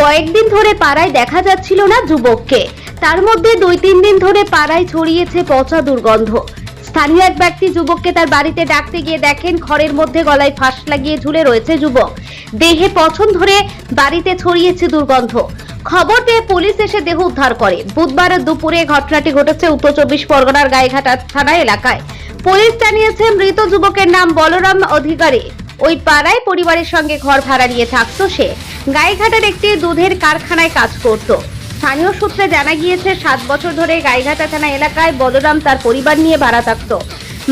কয়েকদিন ধরে পাড়ায় দেখা যাচ্ছিল না যুবককে। তার মধ্যে দুই তিন দিন ধরে পাড়ায় ছড়িয়েছে পচা দুর্গন্ধ। স্থানীয় এক ব্যক্তি যুবককে তার বাড়িতে ডাকতে গিয়ে দেখেন ঘরের মধ্যে গলায় ফাঁস লাগিয়ে ঝুলে রয়েছে যুবক। দেহে পছন ধরে বাড়িতে ছড়িয়েছে দুর্গন্ধ। খবর পেয়ে পুলিশ এসে দেহ উদ্ধার করে। বুধবার দুপুরে ঘটনাটি ঘটেছে উত্তর চব্বিশ পরগনার গায়েঘাটা থানা এলাকায়। পুলিশ জানিয়েছে, মৃত যুবকের নাম বলরাম অধিকারী। ওই পাড়ায় পরিবারের সঙ্গে ঘর ভাড়া নিয়ে থাকতো সে। গাইঘাটার একটি দুধের কারখানায় কাজ করত। স্থানীয় সূত্রে জানা গিয়েছে, সাত বছর ধরে গাইঘাটা থানা এলাকায় বলরাম তার পরিবার নিয়ে ভাড়া থাকতো।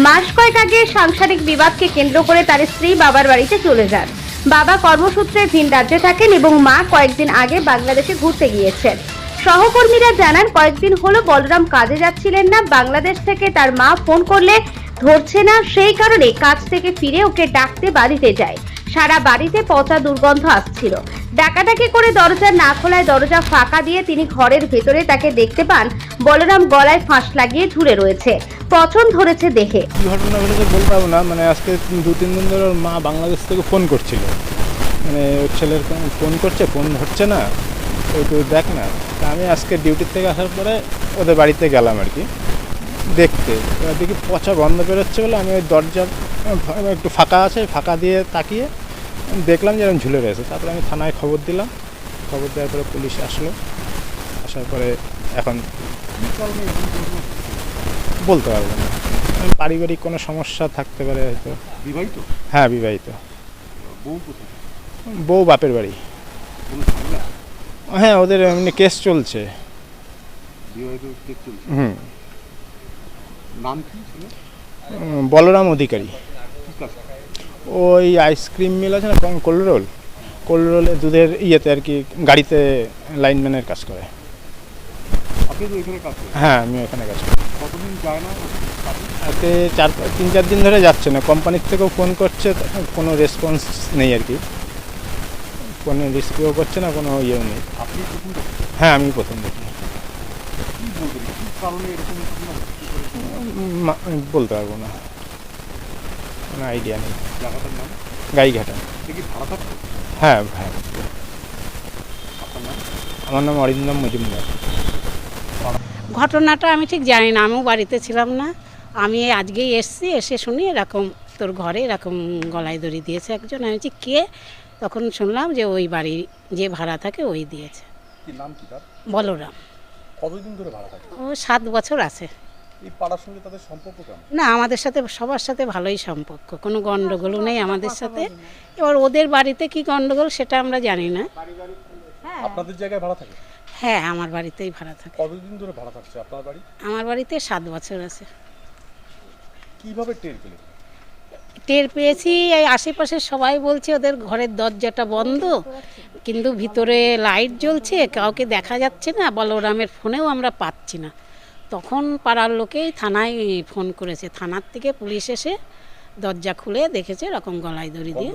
মাস কয়েক আগে সাংসারিক বিবাদকে কেন্দ্র করে তার স্ত্রী বাবার বাড়িতে চলে যান। বাবা কর্মসূত্রে ভিন রাজ্যে থাকেন এবং মা কয়েকদিন আগে বাংলাদেশে ঘুরতে গিয়েছেন। সহকর্মীরা জানান, কয়েকদিন হলো বলরাম কাজে যাচ্ছিলেন না। বাংলাদেশ থেকে তার মা ফোন করলে ধরছে না, সেই কারণে কাজ থেকে ফিরে ওকে ডাকতে বাড়িতে যায়। সারা বাড়িতে পচা দুর্গন্ধ আসছিল। ডাকাডাকি করে দরজা না খোলায় দরজা ফাঁকা দিয়ে তিনি ঘরের ভেতরে তাকে দেখতে পান। বলরাম গলায় ফাঁস লাগিয়ে ঝুলে রয়েছে। পচন ধরেছে কী ঘটনা ঘটেছে বলতে পারব না। মানে আজকে দু তিন দিন ধরে মা বাংলাদেশ থেকে ফোন করছিল। মানে ওর ছেলের ফোন করছে, ফোন হচ্ছে না। ওই তুই দেখ না। আমি আজকে ডিউটির থেকে আসার পরে ওদের বাড়িতে গেলাম আর কি। দেখতে। এবার দেখি পচা গন্ধ বেরোচ্ছে বলে আমি ওই দরজার একটু ফাঁকা আছে ফাঁকা দিয়ে তাকিয়ে দেখলাম যে এরকম ঝুলে রয়েছে। তারপরে আমি থানায় খবর দিলাম। খবর দেওয়ার পরে পুলিশ আসলো। আসার পরে এখন বলতে পারব না। পারিবারিক কোনো সমস্যা থাকতে পারে হয়তো। বিবাহিত? হ্যাঁ বিবাহিত। বউ বাপের বাড়ি। হ্যাঁ ওদের এমনি কেস চলছে। বিবাহিত কেস চলছে? হুম। নাম কি ছিল? বলরাম অধিকারী? ওই আইসক্রিম মিল আছে না কোল্ড রোল কোল্ড রোলে দুধের ইয়েতে আর কি গাড়িতে লাইনম্যানের কাজ করে। আপনি তো এখানে কাজ করেন। হ্যাঁ আমি ওখানে কাজ করি। কতদিন যায় না? আজকে চার তিন চার দিন ধরে যাচ্ছে না। কোম্পানির থেকেও ফোন করছে কোনো রেসপন্স নেই আর কি। কোনো রিসিভও করছে না কোনো ইয়েও নেই। আপনি হ্যাঁ আমি প্রথম দেখি। বলতে পারব না। কোনো আইডিয়া নেই। জায়গাটার নাম গাইঘাটা। হ্যাঁ হ্যাঁ আমার নাম অরিন্দম মজুমদার। ঘটনাটা আমি ঠিক জানি না আমিও বাড়িতে ছিলাম না। আমি আজকেই এসছি এসে শুনি এরকম তোর ঘরে এরকম গলায় দড়ি দিয়েছে একজন। আমি বলছি কে? তখন শুনলাম যে ওই বাড়ি যে ভাড়া থাকে ওই দিয়েছে। কি নাম কি তার? বলরাম। কতদিন ধরে ভাড়া থাকে? ও সাত বছর আছে। এই পাড়ার সঙ্গে তাদের সম্পর্ক কেমন? না আমাদের সাথে সবার সাথে ভালোই সম্পর্ক। কোনো গণ্ডগোলও নেই আমাদের সাথে। এবার ওদের বাড়িতে কি গণ্ডগোল সেটা আমরা জানি না। আপনাদের জায়গায় ভাড়া থাকে? হ্যাঁ আমার বাড়িতেই ভাড়া থাকে। কতদিন ধরে ভাড়া থাকছে আপনার বাড়ি? আমার বাড়িতে সাত বছর আছে। কীভাবে টের পেলেন? টের পেয়েছি এই আশেপাশে সবাই বলছে ওদের ঘরের দরজাটা বন্ধ। কিন্তু ভিতরে লাইট জ্বলছে কাউকে দেখা যাচ্ছে না বলরামের ফোনেও আমরা পাচ্ছি না। তখন পাড়ার লোকেই থানায় ফোন করেছে। থানার থেকে পুলিশ এসে দরজা খুলে দেখেছে এরকম গলায় দড়ি দিয়ে।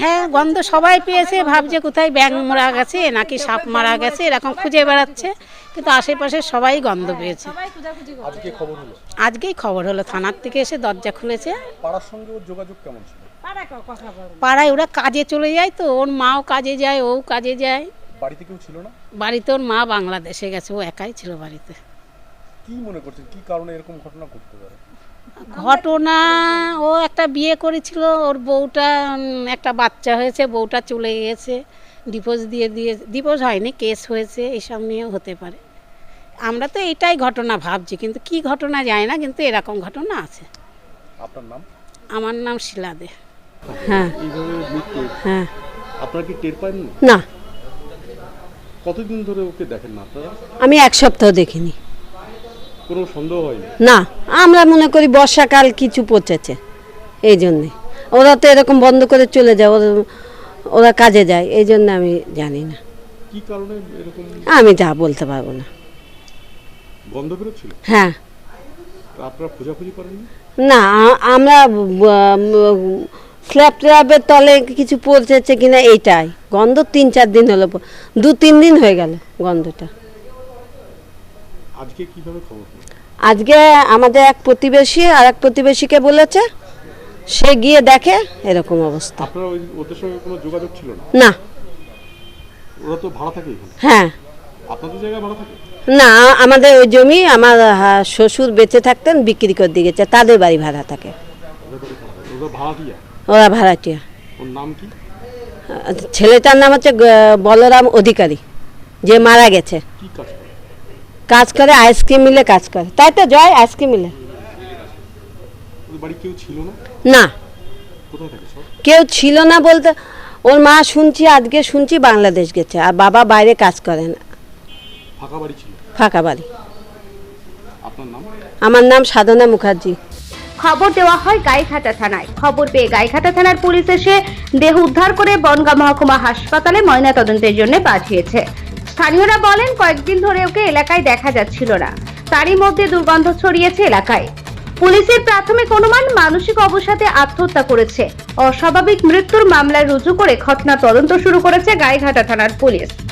হ্যাঁ গন্ধ সবাই পেয়েছে ভাবছে কোথায় ব্যাং মারা গেছে নাকি সাপ মারা গেছে এরকম খুঁজে বেড়াচ্ছে। কিন্তু আশেপাশে সবাই গন্ধ পেয়েছে। আজকে খবর হলো? আজকেই খবর হলো থানার থেকে এসে দরজা খুলেছে। পাড়ার সঙ্গে যোগাযোগ কেমন ছিল? পাড়ায় ওরা কাজে চলে যায় তো ওর মাও কাজে যায় ও কাজে যায়। বাড়িতে কেউ ছিল না? বাড়িতে ওর মা বাংলাদেশে গেছে ও একাই ছিল বাড়িতে। কি মনে করছেন? কি কারণে এরকম ঘটনা ঘটতে পারে? ঘটনা ও একটা বিয়ে করেছিল ওর বউটা একটা বাচ্চা হয়েছে বউটা চলে গেছে ডিভোর্স দিয়ে দিয়ে ডিভোর্স হয়নি কেস হয়েছে এসব নিয়েও হতে পারে। আমরা তো এটাই ঘটনা ভাবছি কিন্তু কি ঘটনা যায় না কিন্তু এরকম ঘটনা আছে। আপনার নাম? আমার নাম শিলা দে। হ্যাঁ। হ্যাঁ। আপনারা কি টের পাননি? না। কতদিন ধরে ওকে দেখেন না আপনারা? আমি এক সপ্তাহ দেখিনি। কোনো সন্দেহ হয়নি? না। আমরা মনে করি বর্ষাকাল কিছু পচেছে এই জন্যে। ওরা তো এরকম বন্ধ করে চলে যায় ওরা ওরা কাজে যায় এই জন্য আমি জানি না। কি কারণে এরকম? আমি যা বলতে পারব না। বেরোচ্ছিল হ্যাঁ। আপনারা খোঁজাখুঁজি করেননি? না আমরা স্ল্যাব ট্ল্যাবের তলে কিছু পচেছে কিনা এইটাই। গন্ধ তিন চার দিন হলো দু তিন দিন হয়ে গেল গন্ধটা। আজকে কীভাবে খবর আজকে আমাদের এক প্রতিবেশী আর এক প্রতিবেশীকে বলেছে সে গিয়ে দেখে এরকম অবস্থা। আপনারা ওদের সঙ্গে কোনো যোগাযোগ ছিল না? না। ওরা তো ভাড়া থাকে হ্যাঁ। আপনাদের জায়গায় ভাড়া থাকে? না আমাদের ওই জমি আমার শ্বশুর বেঁচে থাকতেন বিক্রি করে দিয়ে গেছে তাদের বাড়ি ভাড়া থাকে। ভাড়া দিয়া ওরা ভাড়াটিয়া। ছেলেটার নাম হচ্ছে বলরাম অধিকারী যে মারা গেছে। কাজ করে? আইসক্রিম মিলে কাজ করে। তাই তো জয় আইসক্রিম মিলে। না? কেউ ছিল না বলতে ওর মা শুনছি আজকে শুনছি বাংলাদেশ গেছে আর বাবা বাইরে কাজ করে না। ফাঁকা বাড়ি আমার নাম সাধনা মুখার্জি। খবর দেওয়া হয় গাইঘাটা থানায়। খবর পেয়ে গাইঘাটা থানার পুলিশ এসে দেহ উদ্ধার করে বনগাঁ মহকুমা হাসপাতালে ময়নাতদন্তের জন্য পাঠিয়েছে। স্থানীয়রা বলেন, কয়েকদিন ধরে ওকে এলাকায় দেখা যাচ্ছিল না। তারই মধ্যে দুর্গন্ধ ছড়িয়েছে এলাকায়। পুলিশের প্রাথমিক অনুমান, মানসিক অবসাদে আত্মহত্যা করেছে। অস্বাভাবিক মৃত্যুর মামলায় রুজু করে ঘটনা তদন্ত শুরু করেছে গাইঘাটা থানার পুলিশ।